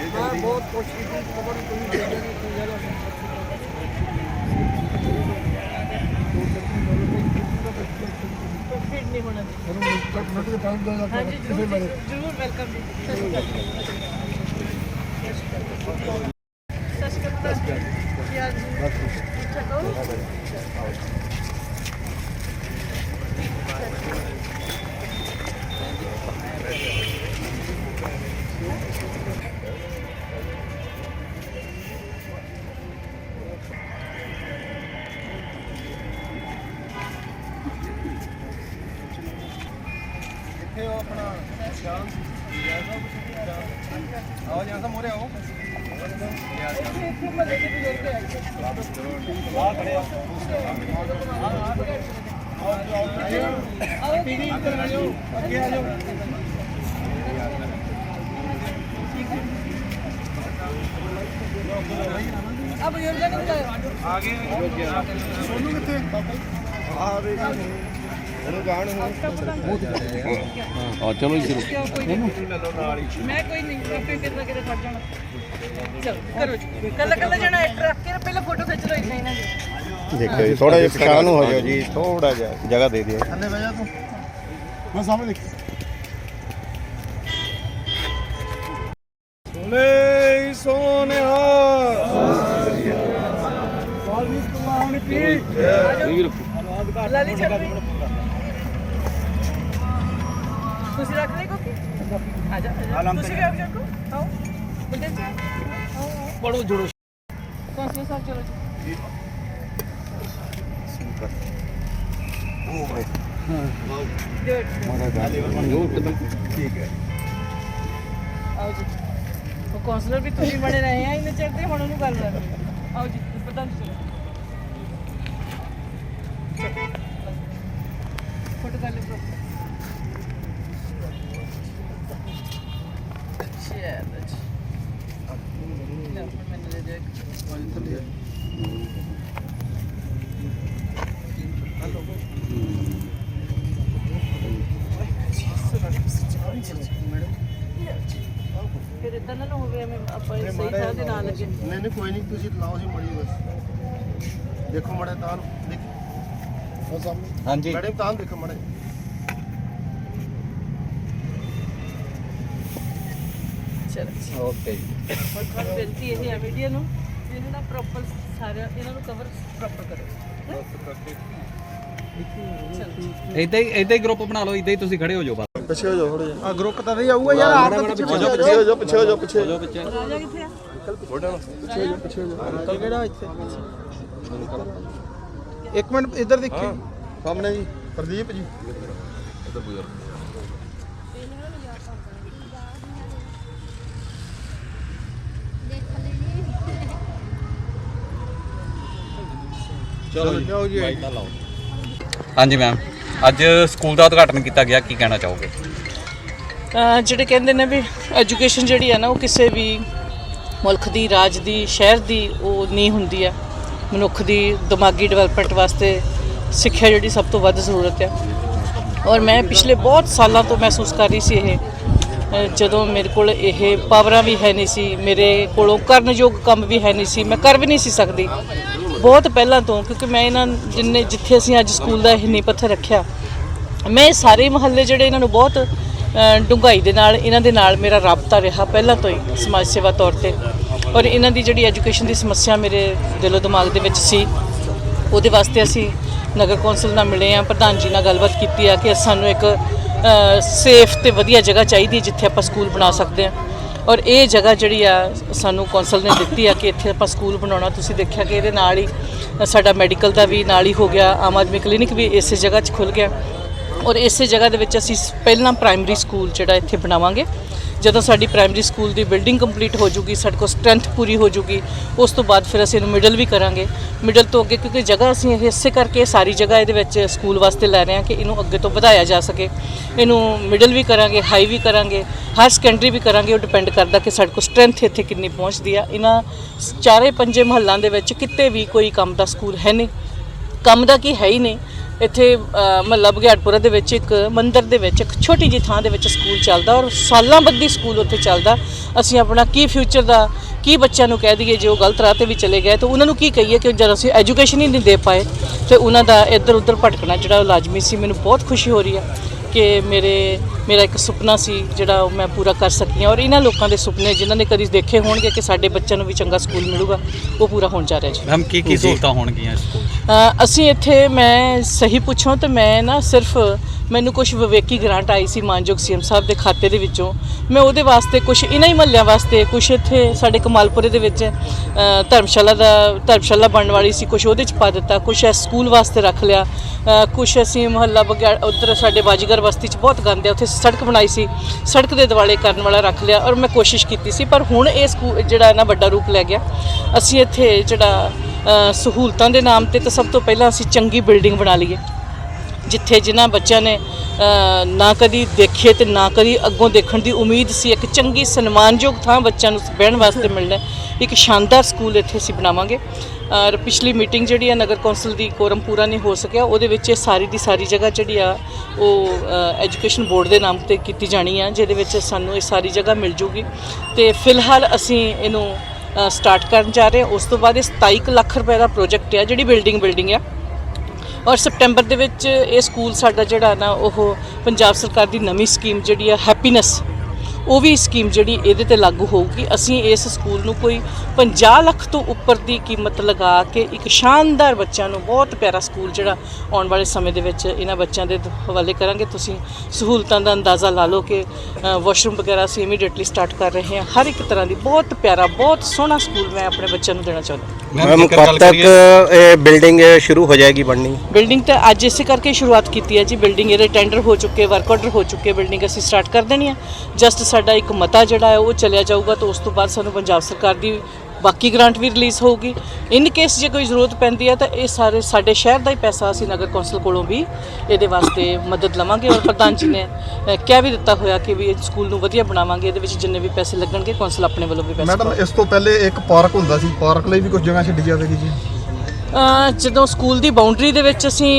ਮੈਂ ਬਹੁਤ ਕੋਸ਼ਿਸ਼ ਕੀਤੀ ਖਬਰ ਕੋਈ ਨਹੀਂ ਦੇ ਕੋਈ ਯਾਰ ਫਿਰ ਨਹੀਂ ਹੋਣਾ। ਜੀ ਦੇ ਦਾ ਹਾਂਜੀ ਜ਼ਰੂਰ ਜੀ, ਜ਼ਰੂਰ ਵੈਲਕਮ ਜੀ। ਸਤਿ ਸ਼੍ਰੀ ਅਕਾਲ ਸਤਿ ਸ਼੍ਰੀ ਅਕਾਲ। ਕੀ ਹਾਲ ਜੀ? ਚਲੋ ਕਿੱਥੇ ਆ ਜਾਓ ਅੱਗੇ ਆ ਜਾਓ ਆ ਬਜ਼ੁਰਗਾਂ ਨੂੰ ਬੁਲਾਓ। ਆ ਗਏ। ਸੋਨੂ ਕਿੱਥੇ? ਆ ਵੇ ਉਹਨੂੰ ਗਾਣ ਹੋ ਆ ਚਲੋ। ਜੀ ਮੈਂ ਕੋਈ ਨਹੀਂ ਆਪੇ ਕਿਤੇ ਕਿਤੇ ਖੜ ਜਾਣਾ। ਚਲੋ ਕਰੋ ਜੀ। ਕੱਲਾ ਕੱਲਾ ਜਣਾ ਐਕਟਰ ਰੱਖ ਕੇ ਨਾ ਪਹਿਲਾਂ ਫੋਟੋ ਖਿੱਚ ਲਓ ਇੰਨਾ ਇਹਨਾਂ ਦੀ ਦੇਖੋ ਜੀ ਥੋੜਾ ਜਿਹਾ ਪਛਾਣ ਨੂੰ ਹੋ ਜਾਓ ਜੀ। ਥੋੜਾ ਜਿਹਾ ਜਗ੍ਹਾ ਦੇ ਦਿਓ। ਥੱਲੇ ਬਹਿ ਜਾ ਤੂੰ। ਮੈਂ ਸਾਹਮਣੇ ਦੇਖ। ਸੋਲੇ ਸੋਨਿਹਾ ਲਾਲੀ ਛੱਡ ਰਹੀ ਤੁਸੀਂ ਵੀ ਆਪ ਚੱਕੋ ਆਓ। ਬੁੱਢੇ ਜੀ। ਆਓ। ਆਓ ਪੜੋ ਜੁੜੋ। ਕੌਂਸਲਰ ਸਾਹਿਬ ਚਲੋ ਜੀ। ਗੁੱਡ ਆਓ ਜੀ। ਉਹ ਕੌਂਸਲਰ ਵੀ ਤੁਸੀਂ ਬਣੇ ਰਹੇ ਆ ਇਹਨੇ ਚਿਰ ਤੇ ਹੁਣ ਉਹਨੂੰ ਗੱਲ ਕਰ ਆਓ ਜੀ ਪ੍ਰਧਾਨ ਜੀ ਚਲੋ। ਫੋਟੋ ਕਰ ਲਓ ਚਲੋ ਜੀ ਲਓ, ਹੁਣ ਮੈਨੂੰ ਦੇ ਦਿਓ ਇੱਕ। ਫਿਰ ਇਦਾਂ ਨਾ ਹੋਵੇ ਐਵੇਂ ਆਪਾਂ ਇਹ ਸਹੀ ਥਾਂ ਦੇ ਨਾਲ ਲੱਗੇ ਨਹੀਂ ਨਹੀਂ ਕੋਈ ਨਹੀਂ ਤੁਸੀਂ ਲਾਓ ਜੀ ਮੜੀ ਬਸ। ਦੇਖੋ ਮੜੇ ਤਾਂ ਦੇਖ। ਉਹ ਸਾਹਮਣੇ। ਹਾਂਜੀ। ਮੈਡਮ ਤਾਂ ਦੇਖੋ ਮੜੇ। ਚਲੋ। ਓਕੇ ਜੀ। ਹੋਰ ਤੁਹਾਨੂੰ ਬੇਨਤੀ ਇਹ ਹੈ ਮੀਡੀਆ ਨੂੰ ਇਹਨਾਂ ਦਾ ਪ੍ਰੋਪਰ ਸਾਰਾ ਇਹਨਾਂ ਨੂੰ ਕਵਰ ਪ੍ਰੋਪਰ ਕਰੋ। ਇਦਾਂ ਹੀ ਇਦਾਂ ਹੀ ਗਰੁੱਪ ਬਣਾ ਲਓ ਇਦਾਂ ਹੀ ਤੁਸੀਂ ਖੜੇ ਹੋ ਜਾਓ ਪਿੱਛੇ ਹੋ ਜਾਓ ਥੋੜੇ ਜਿਹਾ। ਆ ਗਰੁੱਪ ਤਾਂ ਨਹੀਂ ਆਊਗਾ ਯਾਰ ਆਪ ਤਾਂ ਪਿੱਛੇ ਹੋ ਜਾਓ ਪਿੱਛੇ ਹੋ ਜਾਓ। ਪਿੱਛੇ ਹੋ ਜਾਓ ਪਿੱਛੇ। ਹੋ ਜਾਓ ਪਿੱਛੇ ਰਾਜਾ ਕਿੱਥੇ ਆ? ਪਿੱਛੇ ਹੋ ਜਾਓ ਪਿੱਛੇ ਹੋ ਜਾਓ। ਅੰਕਲ ਕਿਹੜਾ ਇੱਥੇ? ਇੱਕ ਮਿੰਟ ਇੱਧਰ ਦੇਖੀ। ਸਾਹਮਣੇ ਜੀ ਪ੍ਰਦੀਪ ਜੀ। ਚਲੋ ਜਾਓ ਜੀ। ਹਾਂਜੀ ਮੈਮ। ਅੱਜ ਸਕੂਲ ਦਾ ਉਦਘਾਟਨ ਕੀਤਾ ਗਿਆ, ਕੀ ਕਹਿਣਾ ਚਾਹੋਗੇ? ਅਹ ਜਿਹੜੇ ਕਹਿੰਦੇ ਨੇ ਵੀ ਐਜੂਕੇਸ਼ਨ ਜਿਹੜੀ ਹੈ ਨਾ, ਉਹ ਕਿਸੇ ਵੀ ਮੁਲਕ ਦੀ, ਰਾਜ ਦੀ, ਸ਼ਹਿਰ ਦੀ ਉਹ ਨਹੀਂ ਹੁੰਦੀ ਆ। ਮਨੁੱਖ ਦੀ ਦਿਮਾਗੀ ਡਿਵੈਲਪਮੈਂਟ ਵਾਸਤੇ ਸਿੱਖਿਆ ਜਿਹੜੀ ਸਭ ਤੋਂ ਵੱਧ ਜ਼ਰੂਰਤ ਹੈ ਔਰ ਮੈਂ ਪਿਛਲੇ ਬਹੁਤ ਸਾਲਾਂ ਤੋਂ ਮਹਿਸੂਸ ਕਰ ਰਹੀ ਸੀ ਇਹ, ਅਹ ਜਦੋਂ ਮੇਰੇ ਕੋਲ ਇਹ ਪਾਵਰਾਂ ਵੀ ਹੈ ਨਹੀਂ ਸੀ, ਮੇਰੇ ਕੋਲੋਂ ਕਰਨਯੋਗ ਕੰਮ ਵੀ ਹੈ ਨਹੀਂ ਸੀ, ਮੈਂ ਕਰ ਵੀ ਨਹੀਂ ਸੀ ਸਕਦੀ। ਬਹੁਤ ਪਹਿਲਾਂ ਤੋਂ ਕਿਉਂਕਿ ਮੈਂ ਇਹਨਾਂ ਜਿੰਨੇ ਜਿੱਥੇ ਅਸੀਂ ਅੱਜ ਸਕੂਲ ਦਾ ਇਹ ਨੀਂਹ ਪੱਥਰ ਰੱਖਿਆ ਮੈਂ ਸਾਰੇ ਮਹੱਲੇ ਜਿਹੜੇ ਇਹਨਾਂ ਨੂੰ ਬਹੁਤ ਅ, ਡੂੰਘਾਈ ਦੇ ਨਾਲ ਇਹਨਾਂ ਦੇ ਨਾਲ ਮੇਰਾ ਰਾਬਤਾ ਰਿਹਾ ਪਹਿਲਾਂ ਤੋਂ ਹੀ ਸਮਾਜ ਸੇਵਾ ਤੌਰ ਤੇ। ਔਰ ਇਹਨਾਂ ਦੀ ਜਿਹੜੀ ਐਜੂਕੇਸ਼ਨ ਦੀ ਸਮੱਸਿਆ ਮੇਰੇ ਦਿਲੋਂ ਦਿਮਾਗ ਦੇ ਵਿੱਚ ਸੀ ਉਹਦੇ ਵਾਸਤੇ ਅਸੀਂ ਨਗਰ ਕੌਂਸਲ ਨਾਲ ਮਿਲੇ ਆ ਪ੍ਰਧਾਨ ਜੀ ਨਾਲ ਗੱਲਬਾਤ ਕੀਤੀ ਆ ਕਿ ਸਾਨੂੰ ਇੱਕ ਸੇਫ ਤੇ ਵਧੀਆ ਜਗ੍ਹਾ ਚਾਹੀਦੀ ਜਿੱਥੇ ਆਪਾਂ ਸਕੂਲ ਬਣਾ ਸਕਦੇ ਆ ਔਰ ਇਹ ਜਗ੍ਹਾ ਜਿਹੜੀ ਆ, ਸਾਨੂੰ ਕੌਂਸਲ ਨੇ ਦਿੱਤੀ ਆ ਕਿ ਇੱਥੇ ਆਪਾਂ ਸਕੂਲ ਬਣਾਉਣਾ। ਤੁਸੀਂ ਦੇਖਿਆ ਕਿ ਇਹਦੇ ਨਾਲ ਹੀ ਸਾਡਾ ਮੈਡੀਕਲ ਦਾ ਵੀ ਨਾਲ ਹੀ ਹੋ ਗਿਆ, ਆਮ ਆਦਮੀ ਕਲੀਨਿਕ ਵੀ ਇਸੇ ਜਗ੍ਹਾ 'ਚ ਖੁੱਲ ਗਿਆ। ਔਰ ਇਸੇ ਜਗ੍ਹਾ ਦੇ ਵਿੱਚ ਅਸੀਂ ਪਹਿਲਾਂ ਪ੍ਰਾਇਮਰੀ ਸਕੂਲ ਜਿਹੜਾ ਇੱਥੇ ਬਣਾਵਾਂਗੇ। ਜਦੋਂ ਸਾਡੀ ਪ੍ਰਾਇਮਰੀ ਸਕੂਲ ਦੀ ਬਿਲਡਿੰਗ ਕੰਪਲੀਟ ਹੋ ਜੂਗੀ, ਸਾਡੇ ਕੋਲ ਸਟਰੈਂਥ ਪੂਰੀ ਹੋ ਜੂਗੀ, ਉਸ ਤੋਂ ਬਾਅਦ ਫਿਰ ਅਸੀਂ ਇਹਨੂੰ ਮਿਡਲ ਵੀ ਕਰਾਂਗੇ। ਮਿਡਲ ਤੋਂ ਅੱਗੇ ਕਿਉਂਕਿ ਜਗ੍ਹਾ ਅਸੀਂ ਇਹ ਇਸੇ ਕਰਕੇ ਸਾਰੀ ਜਗ੍ਹਾ ਇਹਦੇ ਵਿੱਚ ਸਕੂਲ ਵਾਸਤੇ ਲੈ ਰਹੇ ਹਾਂ ਕਿ ਇਹਨੂੰ ਅੱਗੇ ਤੋਂ ਵਧਾਇਆ ਜਾ ਸਕੇ। ਇਹਨੂੰ ਮਿਡਲ ਵੀ ਕਰਾਂਗੇ ਹਾਈ ਵੀ ਕਰਾਂਗੇ ਹਾਇਰ ਸੈਕੰਡਰੀ ਵੀ ਕਰਾਂਗੇ, ਉਹ ਡਿਪੈਂਡ ਕਰਦਾ ਕਿ ਸਾਡੇ ਕੋਲ ਸਟਰੈਂਥ ਇੱਥੇ ਕਿੰਨੀ ਪਹੁੰਚਦੀ ਆ। ਇਹਨਾਂ ਚਾਰੇ ਪੰਜੇ ਮਹੱਲਾਂ ਦੇ ਵਿੱਚ ਕਿਤੇ ਵੀ ਕੋਈ ਕੰਮ ਦਾ ਸਕੂਲ ਹੈ ਨਹੀਂ। ਕੰਮ ਦਾ ਕੀ ਹੈ ਹੀ ਨਹੀਂ। ਇੱਥੇ ਮਹੱਲਾ ਬਗਿਆੜਪੁਰਾ ਦੇ ਵਿੱਚ ਇੱਕ ਮੰਦਿਰ ਦੇ ਵਿੱਚ, ਇੱਕ ਛੋਟੀ ਜਿਹੀ ਥਾਂ ਦੇ ਵਿੱਚ ਸਕੂਲ ਚੱਲਦਾ ਔਰ ਸਾਲਾਂ ਬੱਧੀ ਸਕੂਲ ਉੱਥੇ ਚੱਲਦਾ। ਅਸੀਂ ਆਪਣਾ ਕੀ ਫਿਊਚਰ ਦਾ, ਕੀ ਬੱਚਿਆਂ ਨੂੰ ਕਹਿ ਦਈਏ, ਜੇ ਉਹ ਗਲਤ ਰਾਹ ਤੇ ਵੀ ਚਲੇ ਗਏ, ਤਾਂ ਉਹਨਾਂ ਨੂੰ ਕੀ ਕਹੀਏ ਕਿ ਜਦ ਅਸੀਂ ਐਜੂਕੇਸ਼ਨ ਹੀ ਨਹੀਂ ਦੇ ਪਾਏ, ਤੇ ਉਹਨਾਂ ਦਾ ਇੱਧਰ ਉੱਧਰ ਭਟਕਣਾ ਜਿਹੜਾ ਉਹ ਲਾਜ਼ਮੀ ਸੀ, ਮੈਨੂੰ ਬਹੁਤ ਖੁਸ਼ੀ ਹੋ ਰਹੀ ਹੈ। ਕਿ ਮੇਰੇ ਮੇਰਾ ਇੱਕ ਸੁਪਨਾ ਸੀ ਜਿਹੜਾ ਉਹ ਮੈਂ ਪੂਰਾ ਕਰ ਸਕੀ ਹਾਂ। ਔਰ ਇਹਨਾਂ ਲੋਕਾਂ ਦੇ ਸੁਪਨੇ ਜਿਨ੍ਹਾਂ ਨੇ ਕਦੀ ਦੇਖੇ ਹੋਣਗੇ ਕਿ ਸਾਡੇ ਬੱਚਿਆਂ ਨੂੰ ਵੀ ਚੰਗਾ ਸਕੂਲ ਮਿਲੂਗਾ ਉਹ ਪੂਰਾ ਹੋਣ ਜਾ ਰਿਹਾ ਜੀ। ਮੈਮ ਕੀ ਕੀ ਸਹੂਲਤਾਂ ਹੋਣਗੀਆਂ ਇਸ ਸਕੂਲ ਅਸੀਂ ਇੱਥੇ ਮੈਂ ਸਹੀ ਪੁੱਛਾਂ ਤਾਂ ਮੈਂ ਨਾ ਸਿਰਫ ਮੈਨੂੰ ਕੁਝ ਵਿਵੇਕੀ ਗ੍ਰਾਂਟ ਆਈ ਸੀ ਮਾਨਯੋਗ ਸੀਐਮ ਸਾਹਿਬ ਦੇ ਖਾਤੇ ਦੇ ਵਿੱਚੋਂ। ਮੈਂ ਉਹਦੇ ਵਾਸਤੇ ਕੁਝ ਇਹਨਾਂ ਹੀ ਮਹੱਲਿਆਂ ਵਾਸਤੇ ਕੁਝ ਇੱਥੇ ਸਾਡੇ ਕਮਾਲਪੁਰੇ ਦੇ ਵਿੱਚ ਧਰਮਸ਼ਾਲਾ ਦਾ, ਧਰਮਸ਼ਾਲਾ ਬਣਨ ਵਾਲੀ ਸੀ ਕੁਝ ਉਹਦੇ ਚ ਪਾ ਦਿੱਤਾ ਕੁਝ ਸਕੂਲ ਵਾਸਤੇ ਰੱਖ ਲਿਆ ਕੁਝ ਅਸੀਂ ਮੁਹੱਲਾ ਬਗਿਆ, ਉਧਰ ਸਾਡੇ ਬਾਜੀਗਰ ਬਸਤੀ ਚ ਬਹੁਤ ਗੰਦ ਹੈ, ਉੱਥੇ ਸੜਕ ਬਣਾਈ ਸੀ, ਸੜਕ ਦੇ ਦਿਵਾਲੇ ਕਰਨ ਵਾਲਾ ਰੱਖ ਲਿਆ ਔਰ ਮੈਂ ਕੋਸ਼ਿਸ਼ ਕੀਤੀ ਸੀ, ਪਰ ਹੁਣ ਇਹ ਸਕੂਲ ਜਿਹੜਾ ਨਾ ਵੱਡਾ ਰੂਪ ਲੈ ਗਿਆ, ਅਸੀਂ ਇੱਥੇ ਜਿਹੜਾ ਸਹੂਲਤਾਂ ਦੇ ਨਾਮ ਤੇ ਤਾਂ ਸਭ ਤੋਂ ਪਹਿਲਾਂ ਅਸੀਂ ਚੰਗੀ ਬਿਲਡਿੰਗ ਬਣਾ ਲਈਏ। ਜਿੱਥੇ ਜਿਨ੍ਹਾਂ ਬੱਚਿਆਂ ਨੇ ਨਾ ਕਦੀ ਦੇਖੇ ਤੇ ਨਾ ਕਦੀ ਅੱਗੋਂ ਦੇਖਣ ਦੀ ਉਮੀਦ ਸੀ, ਇੱਕ ਚੰਗੀ ਸਨਮਾਨਯੋਗ ਥਾਂ ਬੱਚਿਆਂ ਨੂੰ ਬਹਿਣ ਵਾਸਤੇ ਮਿਲਣਾ ਇੱਕ ਸ਼ਾਨਦਾਰ ਸਕੂਲ ਇੱਥੇ ਅਸੀਂ ਬਣਾਵਾਂਗੇ। ਔਰ ਪਿਛਲੀ ਮੀਟਿੰਗ ਜਿਹੜੀ ਆ ਨਗਰ ਕੌਂਸਲ ਦੀ ਕੋਰਮ ਪੂਰਾ ਨਹੀਂ ਹੋ ਸਕਿਆ। ਉਹਦੇ ਵਿੱਚ ਇਹ ਸਾਰੀ ਦੀ ਸਾਰੀ ਜਗ੍ਹਾ ਜਿਹੜੀ ਆ, ਉਹ ਐਜੂਕੇਸ਼ਨ ਬੋਰਡ ਦੇ ਨਾਮ ਤੇ ਕੀਤੀ ਜਾਣੀ ਆ, ਜਿਹਦੇ ਵਿੱਚ ਸਾਨੂੰ ਇਹ ਸਾਰੀ ਜਗ੍ਹਾ ਮਿਲ ਜੂਗੀ। ਤੇ ਫਿਲਹਾਲ ਅਸੀਂ ਇਹਨੂੰ ਸਟਾਰਟ ਕਰਨ ਜਾ ਰਹੇ ਹਾਂ। ਉਸ ਤੋਂ ਬਾਅਦ ਇਹ 27 ਕੁ ਲੱਖ ਰੁਪਏ ਦਾ ਪ੍ਰੋਜੈਕਟ ਆ, ਜਿਹੜੀ ਬਿਲਡਿੰਗ ਬਿਲਡਿੰਗ ਆ। ਔਰ ਸਪਟੈਂਬਰ ਦੇ ਵਿੱਚ ਇਹ ਸਕੂਲ ਸਾਡਾ ਜਿਹੜਾ ਨਾ, ਉਹ ਪੰਜਾਬ ਸਰਕਾਰ ਦੀ ਨਵੀਂ ਸਕੀਮ ਜਿਹੜੀ ਆ, ਹੈਪੀਨੈਸ, ਉਹ ਵੀ ਸਕੀਮ ਜਿਹੜੀ ਇਹਦੇ ਤੇ ਲਾਗੂ ਹੋਊਗੀ। ਅਸੀਂ ਇਸ ਸਕੂਲ ਨੂੰ ਕੋਈ 50 ਲੱਖ ਤੋਂ ਉੱਪਰ ਦੀ ਕੀਮਤ ਲਗਾ ਕੇ ਇੱਕ ਸ਼ਾਨਦਾਰ ਬੱਚਿਆਂ ਨੂੰ ਬਹੁਤ ਪਿਆਰਾ ਸਕੂਲ ਜਿਹੜਾ ਆਉਣ ਵਾਲੇ ਸਮੇਂ ਦੇ ਵਿੱਚ ਇਹਨਾਂ ਬੱਚਿਆਂ ਦੇ ਹਵਾਲੇ ਕਰਾਂਗੇ। ਤੁਸੀਂ ਸਹੂਲਤਾਂ ਦਾ ਅੰਦਾਜ਼ਾ ਲਾ ਲਓ ਕਿ ਵਾਸ਼ਰੂਮ ਵਗੈਰਾ ਅਸੀਂ ਇਮੀਡੀਏਟਲੀ ਸਟਾਰਟ ਕਰ ਰਹੇ ਹਾਂ। ਹਰ ਇੱਕ ਤਰ੍ਹਾਂ ਦੀ ਬਹੁਤ ਪਿਆਰਾ, ਬਹੁਤ ਸੋਹਣਾ ਸਕੂਲ ਮੈਂ ਆਪਣੇ ਬੱਚਿਆਂ ਨੂੰ ਦੇਣਾ ਚਾਹੁੰਦਾ। ਮੈਮ ਕਦ ਤੱਕ ਇਹ ਬਿਲਡਿੰਗ ਸ਼ੁਰੂ ਹੋ ਜਾਏਗੀ ਬਣਨੀ? ਬਿਲਡਿੰਗ ਤਾਂ ਅੱਜ ਇਸੇ ਕਰਕੇ ਸ਼ੁਰੂਆਤ ਕੀਤੀ ਹੈ ਜੀ। ਬਿਲਡਿੰਗ ਇਹਦੇ ਟੈਂਡਰ ਹੋ ਚੁੱਕੇ ਵਰਕ ਆਰਡਰ ਹੋ ਚੁੱਕੇ ਬਿਲਡਿੰਗ ਅਸੀਂ ਸਟਾਰਟ ਕਰ ਦੇਣੀ ਹੈ। ਜਸਟ ਸਾਡਾ ਇੱਕ ਮਤਾ ਜਿਹੜਾ ਹੈ ਉਹ ਚੱਲਿਆ ਜਾਊਗਾ ਤਾਂ ਉਸ ਤੋਂ ਬਾਅਦ ਸਾਨੂੰ ਪੰਜਾਬ ਸਰਕਾਰ ਦੀ ਬਾਕੀ ਗ੍ਰਾਂਟ ਵੀ ਰਿਲੀਜ਼ ਹੋਊਗੀ। ਇਨ ਕੇਸ ਜੇ ਕੋਈ ਜ਼ਰੂਰਤ ਪੈਂਦੀ ਹੈ ਤਾਂ ਇਹ ਸਾਰੇ ਸਾਡੇ ਸ਼ਹਿਰ ਦਾ ਹੀ ਪੈਸਾ ਅਸੀਂ ਨਗਰ ਕੌਂਸਲ ਕੋਲੋਂ ਵੀ ਇਹਦੇ ਵਾਸਤੇ ਮਦਦ ਲਵਾਂਗੇ ਔਰ ਪ੍ਰਧਾਨ ਜੀ ਨੇ ਕਹਿ ਵੀ ਦਿੱਤਾ ਹੋਇਆ ਕਿ ਵੀ ਇਹ ਸਕੂਲ ਨੂੰ ਵਧੀਆ ਬਣਾਵਾਂਗੇ ਇਹਦੇ ਵਿੱਚ ਜਿੰਨੇ ਵੀ ਪੈਸੇ ਲੱਗਣਗੇ ਕੌਂਸਲ ਆਪਣੇ ਵੱਲੋਂ ਵੀ ਪੈਸੇ ਮੈਡਮ ਇਸ ਤੋਂ ਪਹਿਲੇ ਇੱਕ ਪਾਰਕ ਹੁੰਦਾ ਸੀ ਪਾਰਕ ਲਈ ਵੀ ਕੁਝ ਜਗ੍ਹਾ ਛੱਡੀ ਜਾਵੇਗੀ ਜੀ? ਜਦੋਂ ਸਕੂਲ ਦੀ ਬਾਉਂਡਰੀ ਦੇ ਵਿੱਚ ਅਸੀਂ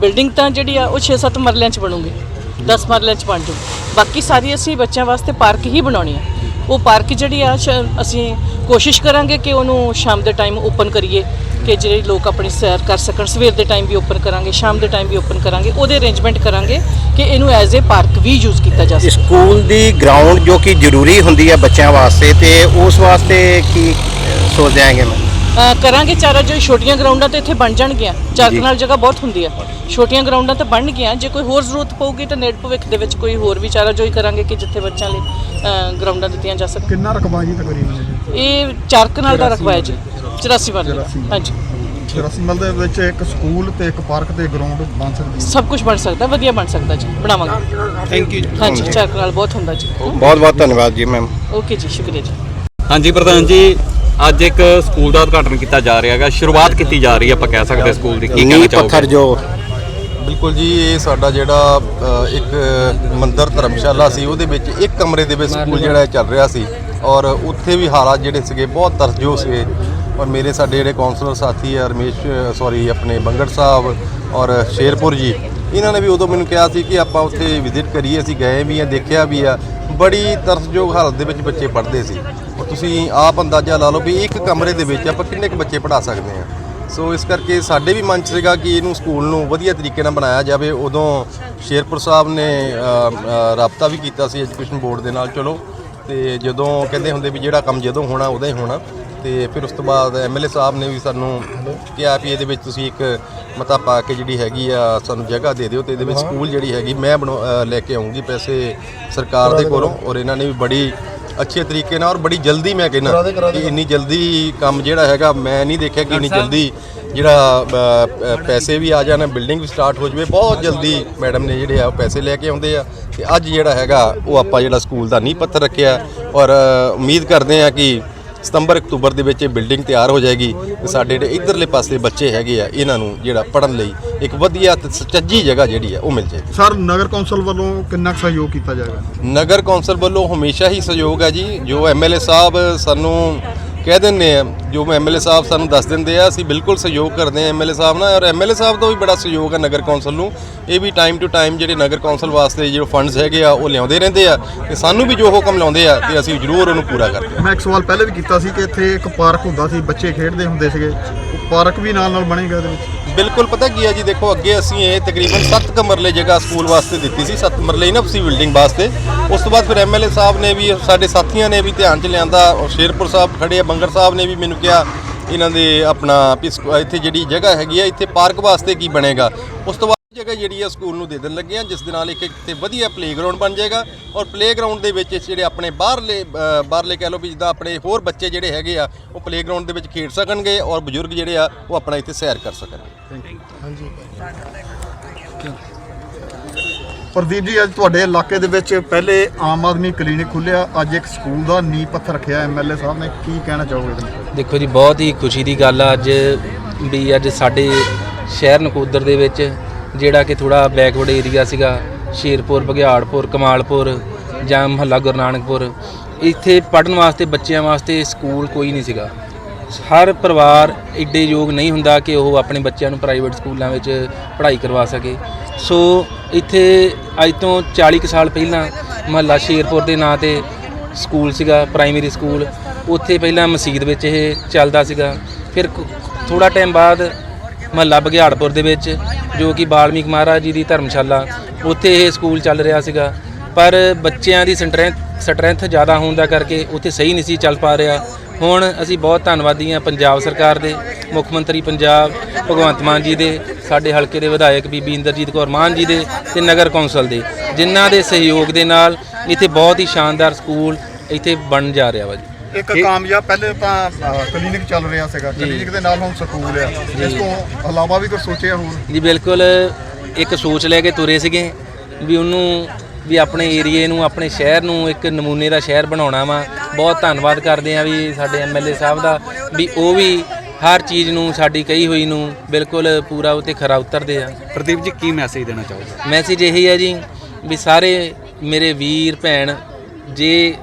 ਬਿਲਡਿੰਗ ਤਾਂ ਜਿਹੜੀ ਆ ਉਹ 6-7 ਮਰਲਿਆਂ 'ਚ ਬਣੂਗੀ 10 ਮਰਲਿਆਂ 'ਚ ਬਣ ਜੂ। ਬਾਕੀ ਸਾਰੀ ਅਸੀਂ ਬੱਚਿਆਂ ਵਾਸਤੇ ਪਾਰਕ ਹੀ ਬਣਾਉਣੀ ਆ। ਉਹ ਪਾਰਕ ਜਿਹੜੀ ਆ ਸ਼- ਅਸੀਂ ਕੋਸ਼ਿਸ਼ ਕਰਾਂਗੇ ਕਿ ਉਹਨੂੰ ਸ਼ਾਮ ਦੇ ਟਾਈਮ ਓਪਨ ਕਰੀਏ, ਕਿ ਜਿਹੜੇ ਲੋਕ ਆਪਣੀ ਸੈਰ ਕਰ ਸਕਣ, ਸਵੇਰ ਦੇ ਟਾਈਮ ਵੀ ਓਪਨ ਕਰਾਂਗੇ, ਸ਼ਾਮ ਦੇ ਟਾਈਮ ਵੀ ਓਪਨ ਕਰਾਂਗੇ, ਉਹਦੇ ਅਰੇਂਜਮੈਂਟ ਕਰਾਂਗੇ ਕਿ ਇਹਨੂੰ ਐਜ਼ ਅ ਪਾਰਕ ਵੀ ਯੂਜ਼ ਕੀਤਾ ਜਾ ਸਕੇ। ਸਕੂਲ ਦੀ ਗਰਾਊਂਡ ਜੋ ਕਿ ਜ਼ਰੂਰੀ ਹੁੰਦੀ ਹੈ ਬੱਚਿਆਂ ਵਾਸਤੇ, ਤੇ ਉਸ ਵਾਸਤੇ ਕੀ ਸੋਚਦੇ ਆਂਗੇ ਮੈਂ? ਅ, ਕਰਾਂਗੇ ਚਾਰਾ ਜੋ ਛੋਟੀਆਂ ਗਰਾਊਂਡਾਂ ਤੇ ਇੱਥੇ ਬਣ ਜਾਣਗੀਆਂ। ਚਾਰ ਜੀ। ਕਨਾਲ ਜਗ੍ਹਾ ਬਹੁਤ ਹੁੰਦੀ ਆ। ਛੋਟੀਆਂ ਗਰਾਊਂਡਾਂ ਤਾਂ ਬਣ ਗਈਆਂ। ਜੇ ਕੋਈ ਹੋਰ ਜ਼ਰੂਰਤ ਪਊਗੀ ਤਾਂ ਨੇੜ ਭਵਿੱਖ ਦੇ ਵਿੱਚ ਕੋਈ ਹੋਰ ਵੀ ਚਾਰਾ ਜੋਈ ਕਰਾਂਗੇ ਕਿ ਜਿੱਥੇ ਬੱਚਿਆਂ ਲਈ ਅ, ਗਰਾਊਂਡਾਂ ਦਿੱਤੀਆਂ ਜਾ ਸਕਣ। ਕਿੰਨਾ ਰਕਬਾ ਜੀ ਤਕਰੀਬਨ ਜੀ ਇਹ ਚਾਰ ਕਨਾਲ ਦਾ ਰਕਬਾ ਹੈ ਜੀ। 84 ਵਾਰ 84 ਹਾਂਜੀ। 84 ਮਲ ਦੇ ਵਿੱਚ ਇੱਕ ਸਕੂਲ ਤੇ ਇੱਕ ਪਾਰਕ ਤੇ ਗਰਾਊਂਡ ਬਣ ਸਕਦੀ ਹੈ। ਸਭ ਕੁਝ ਬਣ ਸਕਦਾ ਵਧੀਆ ਬਣ ਸਕਦਾ ਜੀ। ਬਣਾਵਾਂਗੇ। ਥੈਂਕ ਯੂ ਹਾਂਜੀ ਚਾਰ ਕਨਾਲ ਬਹੁਤ ਹੁੰਦਾ ਜੀ। ਬਹੁਤ ਬਹੁਤ ਧੰਨਵਾਦ ਜੀ ਮੈਮ ਓਕੇ ਜੀ ਸ਼ੁਕਰੀਆ ਜੀ। ਹਾਂਜੀ ਪ੍ਰਧਾਨ ਜੀ ਅੱਜ ਇੱਕ ਸਕੂਲ ਦਾ ਉਦਘਾਟਨ ਕੀਤਾ ਜਾ ਰਿਹਾ ਹੈਗਾ ਸ਼ੁਰੂਆਤ ਕੀਤੀ ਜਾ ਰਹੀ ਹੈ ਆਪਾਂ ਕਹਿ ਸਕਦੇ ਹਾਂ ਸਕੂਲ ਦੀ ਕੀ ਕਹਿਣਾ ਪੱਥਰ ਚਾਹੋਗੇ? ਜੋ ਬਿਲਕੁਲ ਜੀ ਇਹ ਸਾਡਾ ਜਿਹੜਾ ਇੱਕ ਮੰਦਰ ਧਰਮਸ਼ਾਲਾ ਸੀ ਉਹਦੇ ਵਿੱਚ ਇੱਕ ਕਮਰੇ ਦੇ ਵਿੱਚ ਸਕੂਲ ਜਿਹੜਾ ਚੱਲ ਰਿਹਾ ਸੀ ਔਰ ਉੱਥੇ ਵੀ ਹਾਲਾਤ ਜਿਹੜੇ ਸੀਗੇ ਬਹੁਤ ਤਰਸਯੋਗ ਸੀਗੇ ਔਰ ਮੇਰੇ ਸਾਡੇ ਜਿਹੜੇ ਕਾਉਂਸਲਰ ਸਾਥੀ ਆ ਰਮੇਸ਼ ਸੌਰੀ ਆਪਣੇ ਬੰਗੜ ਸਾਹਿਬ ਔਰ ਸ਼ੇਰਪੁਰ ਜੀ ਇਹਨਾਂ ਨੇ ਵੀ ਉਦੋਂ ਮੈਨੂੰ ਕਿਹਾ ਸੀ ਕਿ ਆਪਾਂ ਉੱਥੇ ਵਿਜ਼ਿਟ ਕਰੀਏ, ਅਸੀਂ ਗਏ ਵੀ ਆ, ਦੇਖਿਆ ਵੀ ਆ। ਬੜੀ ਤਰਸਯੋਗ ਹਾਲਤ ਦੇ ਵਿੱਚ ਬੱਚੇ ਪੜ੍ਹਦੇ ਸੀ। ਔਰ ਤੁਸੀਂ ਆਪ ਅੰਦਾਜ਼ਾ ਲਾ ਲਓ ਵੀ ਇੱਕ ਕਮਰੇ ਦੇ ਵਿੱਚ ਆਪਾਂ ਕਿੰਨੇ ਕੁ ਬੱਚੇ ਪੜ੍ਹਾ ਸਕਦੇ ਹਾਂ ਸੋ ਇਸ ਕਰਕੇ ਸਾਡੇ ਵੀ ਮਨ 'ਚ ਸੀਗਾ ਕਿ ਇਹਨੂੰ ਸਕੂਲ ਨੂੰ ਵਧੀਆ ਤਰੀਕੇ ਨਾਲ ਬਣਾਇਆ ਜਾਵੇ। ਉਦੋਂ ਸ਼ੇਰਪੁਰ ਸਾਹਿਬ ਨੇ ਰਾਬਤਾ ਵੀ ਕੀਤਾ ਸੀ ਐਜੂਕੇਸ਼ਨ ਬੋਰਡ ਦੇ ਨਾਲ, ਚਲੋ। ਤੇ ਜਦੋਂ ਕਹਿੰਦੇ ਹੁੰਦੇ ਵੀ ਜਿਹੜਾ ਕੰਮ ਜਦੋਂ ਹੋਣਾ ਉਦੋਂ ਹੀ ਹੋਣਾ। ਤੇ ਫਿਰ ਉਸ ਤੋਂ ਬਾਅਦ ਐਮਐਲਏ ਸਾਹਿਬ ਨੇ ਵੀ ਸਾਨੂੰ ਕਿਹਾ ਵੀ ਇਹਦੇ ਵਿੱਚ ਤੁਸੀਂ ਇੱਕ ਮਤਾ ਪਾ ਕੇ ਜਿਹੜੀ ਹੈਗੀ ਆ ਸਾਨੂੰ ਜਗ੍ਹਾ ਦੇ ਦਿਓ ਤੇ ਇਹਦੇ ਵਿੱਚ ਸਕੂਲ ਜਿਹੜੀ ਹੈਗੀ ਮੈਂ ਲੈ ਕੇ ਆਉਂਗੀ ਪੈਸੇ ਸਰਕਾਰ ਦੇ ਕੋਲੋਂ ਔਰ ਇਹਨਾਂ ਨੇ ਵੀ ਬੜੀ ਅੱਛੇ ਤਰੀਕੇ ਨਾਲ ਔਰ ਬੜੀ ਜਲਦੀ ਮੈਂ ਕਹਿੰਦਾ ਕਿ ਇੰਨੀ ਜਲਦੀ ਕੰਮ ਜਿਹੜਾ ਹੈਗਾ ਮੈਂ ਨਹੀਂ ਦੇਖਿਆ ਕਿ ਇੰਨੀ ਜਲਦੀ ਜਿਹੜਾ ਪੈਸੇ ਵੀ ਆ ਜਾਣ ਬਿਲਡਿੰਗ ਵੀ ਸਟਾਰਟ ਹੋ ਜਾਵੇ ਬਹੁਤ ਜਲਦੀ ਮੈਡਮ ਨੇ ਜਿਹੜੇ ਆ ਉਹ ਪੈਸੇ ਲੈ ਕੇ ਆਉਂਦੇ ਆ ਤੇ ਅੱਜ ਜਿਹੜਾ ਹੈਗਾ ਉਹ ਆਪਾਂ ਜਿਹੜਾ ਸਕੂਲ ਦਾ ਨੀਂਹ ਪੱਥਰ ਰੱਖਿਆ ਔਰ ਉਮੀਦ ਕਰਦੇ ਆ ਕਿ ਸਤੰਬਰ ਅਕਤੂਬਰ ਦੇ ਵਿੱਚ ਇਹ ਬਿਲਡਿੰਗ ਤਿਆਰ ਹੋ ਜਾਏਗੀ ਤੇ ਸਾਡੇ ਜਿਹੜੇ ਇਧਰਲੇ ਪਾਸੇ ਬੱਚੇ ਹੈਗੇ ਆ ਇਹਨਾਂ ਨੂੰ ਜਿਹੜਾ ਪੜਨ ਲਈ ਇੱਕ ਵਧੀਆ ਤੇ ਸੁਚੱਜੀ ਜਗ੍ਹਾ ਜਿਹੜੀ ਆ ਉਹ ਮਿਲ ਜਾਏਗੀ। ਸਰ ਨਗਰ ਕੌਂਸਲ ਵੱਲੋਂ ਕਿੰਨਾ ਕੁ ਸਹਿਯੋਗ ਕੀਤਾ ਜਾਏਗਾ? ਨਗਰ ਕੌਂਸਲ ਵੱਲੋਂ ਹਮੇਸ਼ਾ ਹੀ ਸਹਿਯੋਗ ਹੈ ਜੀ। ਜੋ ਐਮਐਲਏ ਸਾਹਿਬ ਸਾਨੂੰ ਕਹਿ ਦਿੰਦੇ ਆ ਜੋ ਐਮਐਲਏ ਸਾਹਿਬ ਸਾਨੂੰ ਦੱਸ ਦਿੰਦੇ ਆ ਅਸੀਂ ਬਿਲਕੁਲ ਸਹਿਯੋਗ ਕਰਦੇ ਆ ਐਮਐਲਏ ਸਾਹਿਬ ਨਾਲ। ਔਰ ਐਮਐਲਏ ਸਾਹਿਬ ਦਾ ਵੀ ਬੜਾ ਸਹਿਯੋਗ ਹੈ ਨਗਰ ਕੌਂਸਲ ਨੂੰ। ਇਹ ਵੀ ਟਾਈਮ ਟੂ ਟਾਈਮ ਜਿਹੜੇ ਨਗਰ ਕੌਂਸਲ ਵਾਸਤੇ ਜਿਹੜੇ ਫੰਡਸ ਹੈਗੇ ਆ ਉਹ ਲਿਆਉਂਦੇ ਰਹਿੰਦੇ ਆ ਤੇ ਸਾਨੂੰ ਵੀ ਜੋ ਹੁਕਮ ਲਾਉਂਦੇ ਆ ਤੇ ਅਸੀਂ ਜ਼ਰੂਰ ਉਹਨੂੰ ਪੂਰਾ ਕਰਦੇ ਆ ਮੈਂ ਇੱਕ ਸਵਾਲ ਪਹਿਲੇ ਵੀ ਕੀਤਾ ਸੀ ਕਿ ਇੱਥੇ ਇੱਕ ਪਾਰਕ ਹੁੰਦਾ ਸੀ ਬੱਚੇ ਖੇਡਦੇ ਹੁੰਦੇ ਸੀਗੇ। ਉਹ ਪਾਰਕ ਵੀ ਨਾਲ ਨਾਲ ਬਣੇਗਾ ਇਹਦੇ ਵਿੱਚ? ਬਿਲਕੁਲ ਪਤਾ ਕੀ ਹੈ ਜੀ ਦੇਖੋ ਅੱਗੇ ਅਸੀਂ ਇਹ ਤਕਰੀਬਨ 7 ਕਮਰਲੇ ਜਗ੍ਹਾ ਸਕੂਲ ਵਾਸਤੇ ਦਿੱਤੀ ਸੀ 7 ਮਰਲੇ ਇਨਫ ਸੀ ਬਿਲਡਿੰਗ ਵਾਸਤੇ। ਉਸ ਤੋਂ ਬਾਅਦ ਫਿਰ ਐਮਐਲਏ ਸਾਹਿਬ ਨੇ ਵੀ ਸਾਡੇ ਸਾਥੀਆਂ ਨੇ ਵੀ ਧਿਆਨ ਚ ਲਿਆਂਦਾ ਔਰ ਸ਼ੇਰਪੁਰ ਸਾਹਿਬ ਖੜੇ ਆ ਬੰਗਰ ਸਾਹਿਬ ਨੇ ਵੀ ਮੈਨੂੰ ਕਿਹਾ ਇਹਨਾਂ ਦੇ ਆਪਣਾ ਇੱਥੇ ਜਿਹੜੀ ਜਗ੍ਹਾ ਹੈਗੀ ਆ ਇੱਥੇ ਪਾਰਕ ਵਾਸਤੇ ਕੀ ਬਣੇਗਾ। ਉਸ ਤੋਂ ਜਗ੍ਹਾ ਜਿਹੜੀ ਆ ਸਕੂਲ ਨੂੰ ਦੇ ਦੇਣ ਲੱਗੇ ਆ ਜਿਸ ਦੇ ਨਾਲ ਇੱਕ ਇੱਥੇ ਵਧੀਆ ਪਲੇਗਰਾਉਂਡ ਬਣ ਜਾਏਗਾ ਔਰ ਪਲੇਗਰਾਉਂਡ ਦੇ ਵਿੱਚ ਜਿਹੜੇ ਆਪਣੇ ਬਾਹਰਲੇ ਬਾਹਰਲੇ ਕਹਿ ਲਓ ਵੀ ਜਿੱਦਾਂ ਆਪਣੇ ਹੋਰ ਬੱਚੇ ਜਿਹੜੇ ਹੈਗੇ ਆ ਉਹ ਪਲੇਗਰਾਉਂਡ ਦੇ ਵਿੱਚ ਖੇਡ ਸਕਣਗੇ ਔਰ ਬਜ਼ੁਰਗ ਜਿਹੜੇ ਆ ਉਹ ਆਪਣਾ ਇੱਥੇ ਸੈਰ ਕਰ ਸਕਣਗੇ। ਪ੍ਰਦੀਪ ਜੀ ਅੱਜ ਤੁਹਾਡੇ ਇਲਾਕੇ ਦੇ ਵਿੱਚ ਪਹਿਲੇ ਆਮ ਆਦਮੀ ਕਲੀਨਿਕ ਖੁੱਲਿਆ ਅੱਜ ਇੱਕ ਸਕੂਲ ਦਾ ਨੀਂਹ ਪੱਥਰ ਰੱਖਿਆ ਐਮਐਲਏ ਸਾਹਿਬ ਨੇ ਕੀ ਕਹਿਣਾ ਚਾਹੋਗੇ ਦੇਖੋ ਜੀ ਬਹੁਤ ਹੀ ਖੁਸ਼ੀ ਦੀ ਗੱਲ ਆ ਅੱਜ ਵੀ ਅੱਜ ਸਾਡੇ ਸ਼ਹਿਰ ਨਕੋਦਰ ਦੇ ਵਿੱਚ ਜਿਹੜਾ ਕਿ ਥੋੜਾ ਬੈਕਵਰਡ ਏਰੀਆ ਸੀਗਾ, ਸ਼ੇਰਪੁਰ, ਬਘਿਆੜਪੁਰ, ਕਮਾਲਪੁਰ ਜਾਂ ਮਹੱਲਾ ਗੁਰੂ ਨਾਨਕਪੁਰ ਇੱਥੇ ਪੜਨ ਵਾਸਤੇ, ਬੱਚਿਆਂ ਵਾਸਤੇ ਸਕੂਲ ਕੋਈ ਨਹੀਂ ਸੀਗਾ। ਹਰ ਪਰਿਵਾਰ ਏਡੇ ਯੋਗ ਨਹੀਂ ਹੁੰਦਾ ਕਿ ਉਹ ਆਪਣੇ ਬੱਚਿਆਂ ਨੂੰ ਪ੍ਰਾਈਵੇਟ ਸਕੂਲਾਂ ਵਿੱਚ ਪੜ੍ਹਾਈ ਕਰਵਾ ਸਕੇ। ਸੋ ਇੱਥੇ ਅੱਜ ਤੋਂ 40 ਕੁ ਸਾਲ ਪਹਿਲਾਂ ਮਹੱਲਾ ਸ਼ੇਰਪੁਰ ਦੇ ਨਾਂ ਤੇ ਸਕੂਲ ਸੀਗਾ ਪ੍ਰਾਇਮਰੀ ਸਕੂਲ ਉੱਥੇ ਪਹਿਲਾਂ ਮਸਜਿਦ ਵਿੱਚ ਇਹ ਚੱਲਦਾ ਸੀਗਾ। ਫਿਰ ਥੋੜਾ ਟਾਈਮ ਬਾਅਦ ਮਹੱਲਾ ਬਘਿਆੜਪੁਰ ਦੇ ਵਿੱਚ, ਜੋ ਕਿ ਬਾਲਮੀਕ ਮਹਾਰਾਜ ਜੀ ਦੀ ਧਰਮਸ਼ਾਲਾ, ਉੱਥੇ ਇਹ ਸਕੂਲ ਚੱਲ ਰਿਹਾ ਸੀਗਾ। ਪਰ ਬੱਚਿਆਂ ਦੀ ਸਟਰੈਂਥ ਸਟਰੈਂਥ ਜ਼ਿਆਦਾ ਹੋਣ ਦਾ ਕਰਕੇ ਉੱਥੇ ਸਹੀ ਨਹੀਂ ਸੀ ਚੱਲ ਪਾ ਰਿਹਾ। ਹੁਣ ਅਸੀਂ ਬਹੁਤ ਧੰਨਵਾਦੀ ਹਾਂ ਪੰਜਾਬ ਸਰਕਾਰ ਦੇ, ਮੁੱਖ ਮੰਤਰੀ ਪੰਜਾਬ, ਭਗਵੰਤ ਮਾਨ ਜੀ ਦੇ, ਸਾਡੇ ਹਲਕੇ ਦੇ ਵਿਧਾਇਕ ਬੀਬੀ ਇੰਦਰਜੀਤ ਕੌਰ ਮਾਨ ਜੀ ਦੇ ਤੇ ਨਗਰ ਕੌਂਸਲ ਦੇ, ਜਿਨ੍ਹਾਂ ਦੇ ਸਹਿਯੋਗ ਦੇ ਨਾਲ ਇੱਥੇ ਬਹੁਤ ਹੀ ਸ਼ਾਨਦਾਰ ਸਕੂਲ ਇੱਥੇ ਬਣ ਜਾ ਰਿਹਾ ਵਾ ਜੀ। ਇੱਕ ਕਾਮਯਾਬ ਪਹਿਲੇ ਤਾਂ ਕਲੀਨਿਕ ਚੱਲ ਰਿਹਾ ਸੀਗਾ। ਕਲੀਨਿਕ ਦੇ ਨਾਲ ਹੁਣ ਸਕੂਲ ਆ। ਇਸ ਤੋਂ ਇਲਾਵਾ ਵੀ ਕੁਝ ਸੋਚਿਆ ਹੋਰ? ਜੀ ਬਿਲਕੁਲ ਇੱਕ ਸੋਚ ਲੈ ਕੇ ਤੁਰੇ ਸੀਗੇ ਵੀ ਉਹਨੂੰ ਵੀ ਆਪਣੇ ਏਰੀਏ ਨੂੰ ਆਪਣੇ ਸ਼ਹਿਰ ਨੂੰ ਇੱਕ ਨਮੂਨੇ ਦਾ ਸ਼ਹਿਰ ਬਣਾਉਣਾ ਵਾ। ਬਹੁਤ ਧੰਨਵਾਦ ਕਰਦੇ ਆ ਵੀ ਸਾਡੇ ਐਮਐਲਏ ਸਾਹਿਬ ਦਾ ਵੀ ਉਹ ਵੀ ਹਰ ਚੀਜ਼ ਨੂੰ ਸਾਡੀ ਕਹੀ ਹੋਈ ਨੂੰ ਬਿਲਕੁਲ ਪੂਰਾ ਉਤੇ ਖਰਾ ਉਤਰਦੇ ਆ। ਪ੍ਰਦੀਪ ਜੀ ਕੀ ਮੈਸੇਜ ਦੇਣਾ ਚਾਹੋਗੇ? ਮੈਸੇਜ ਇਹੀ ਹੈ ਜੀ ਵੀ ਸਾਰੇ ਮੇਰੇ ਵੀਰ ਭੈਣ ਜੇ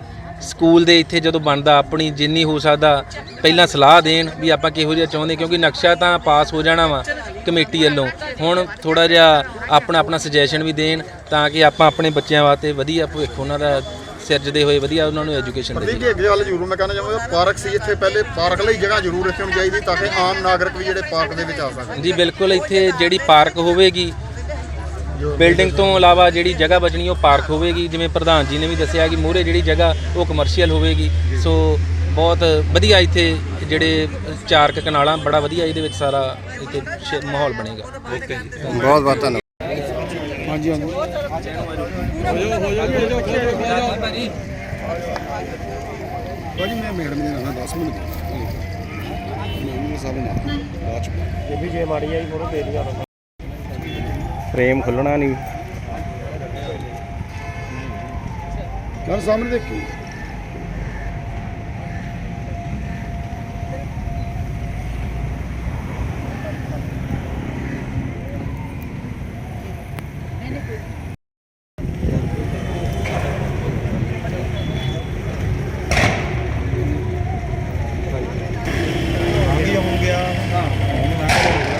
ਸਕੂਲ ਦੇ ਇੱਥੇ ਜਦੋਂ ਬਣਦਾ ਆਪਣੀ ਜਿੰਨੀ ਹੋ ਸਕਦਾ ਪਹਿਲਾਂ ਸਲਾਹ ਦੇਣ ਵੀ ਆਪਾਂ ਕਿਹੋ ਜਿਹਾ ਚਾਹੁੰਦੇ ਕਿਉਂਕਿ ਨਕਸ਼ਾ ਤਾਂ ਪਾਸ ਹੋ ਜਾਣਾ ਵਾ ਕਮੇਟੀ ਵੱਲੋਂ। ਹੁਣ ਥੋੜਾ ਜਿਹਾ ਆਪਣਾ ਆਪਣਾ ਸੁਜੈਸ਼ਨ ਵੀ ਦੇਣ ਤਾਂ ਕਿ ਆਪਾਂ ਆਪਣੇ ਬੱਚਿਆਂ ਵਾਸਤੇ ਵਧੀਆ ਭਵਿੱਖ ਉਹਨਾਂ ਦਾ ਸਿਰਜਦੇ ਹੋਏ ਵਧੀਆ ਉਹਨਾਂ ਨੂੰ ਐਜੂਕੇਸ਼ਨ ਦੇਈਏ ਜੀ ਇੱਕ ਗੱਲ ਜ਼ਰੂਰ ਮੈਂ ਕਹਿਣਾ ਚਾਹਾਂਗਾ ਪਾਰਕ ਸੀ ਇੱਥੇ ਪਹਿਲੇ ਪਾਰਕ ਲਈ ਜਗ੍ਹਾ ਜ਼ਰੂਰ ਇੱਥੇ ਹੋਣੀ ਚਾਹੀਦੀ ਤਾਂ ਕਿ ਆਮ ਨਾਗਰਿਕ ਵੀ ਜਿਹੜੇ ਪਾਰਕ ਦੇ ਵਿੱਚ ਆ ਸਕਣ। ਜੀ ਬਿਲਕੁਲ ਇੱਥੇ ਜਿਹੜੀ ਪਾਰਕ ਹੋਵੇਗੀ ਬਿਲਡਿੰਗ ਤੋਂ ਇਲਾਵਾ ਜਿਹੜੀ ਜਗ੍ਹਾ ਬਚਣੀ ਉਹ ਪਾਰਕ ਹੋਵੇਗੀ। ਜਿਵੇਂ ਪ੍ਰਧਾਨ ਜੀ ਨੇ ਵੀ ਦੱਸਿਆ ਕਿ ਮੂਹਰੇ ਜਿਹੜੀ ਜਗ੍ਹਾ ਉਹ ਕਮਰਸ਼ੀਅਲ ਹੋਵੇਗੀ। ਸੋ ਬਹੁਤ ਵਧੀਆ ਇੱਥੇ ਜਿਹੜੇ ਚਾਰ ਕੁ ਕਨਾਲਾਂ ਬੜਾ ਵਧੀਆ ਇਹਦੇ ਵਿੱਚ ਸਾਰਾ ਇੱਥੇ ਮਾਹੌਲ ਬਣੇਗਾ। ਓਕੇ ਜੀ। ਬਹੁਤ ਬਹੁਤ ਧੰਨਵਾਦ। ਭਾਜੀ ਮੈਂ ਮੈਡਮ ਦੇ ਨਾਲ 10 ਮਿੰਟ ਮੈਂ ਸਭ ਨਾਲ ਬਾਅਦ ਚ ਫਰੇਮ ਖੁੱਲਣਾ ਨਹੀਂ। ਯਾਰ ਸਾਹਮਣੇ ਦੇਖੀ।